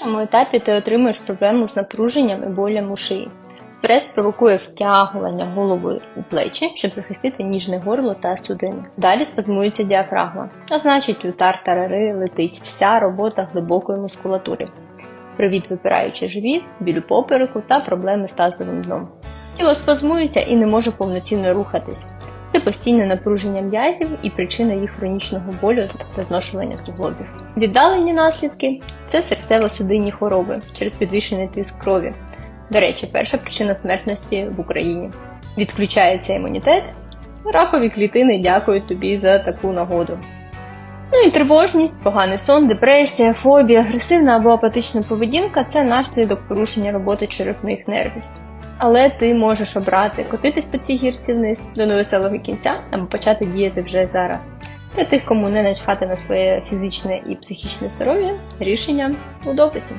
першому етапі ти отримуєш проблему з напруженням і болем у шиї. Стрес провокує втягування голови у плечі, щоб захистити ніжне горло та судини. Далі спазмується діафрагма, а значить у тартарари летить вся робота глибокої мускулатури. Привіт випираючи живіт, біль у попереку та проблеми з тазовим дном. Тіло спазмується і не може повноцінно рухатись. Це постійне напруження м'язів і причина їх хронічного болю та зношування суглобів. Віддалені наслідки це серцево-судинні хвороби через підвищений тиск крові. До речі, перша причина смертності в Україні. Відключається імунітет. Ракові клітини дякують тобі за таку нагоду. Ну і тривожність, поганий сон, депресія, фобія, агресивна або апатична поведінка це наслідок порушення роботи черепних нервів. Але ти можеш обрати котитись по цій гірці вниз до невеселого кінця або почати діяти вже зараз. Для тих, кому не начхати на своє фізичне і психічне здоров'я, рішення у дописі.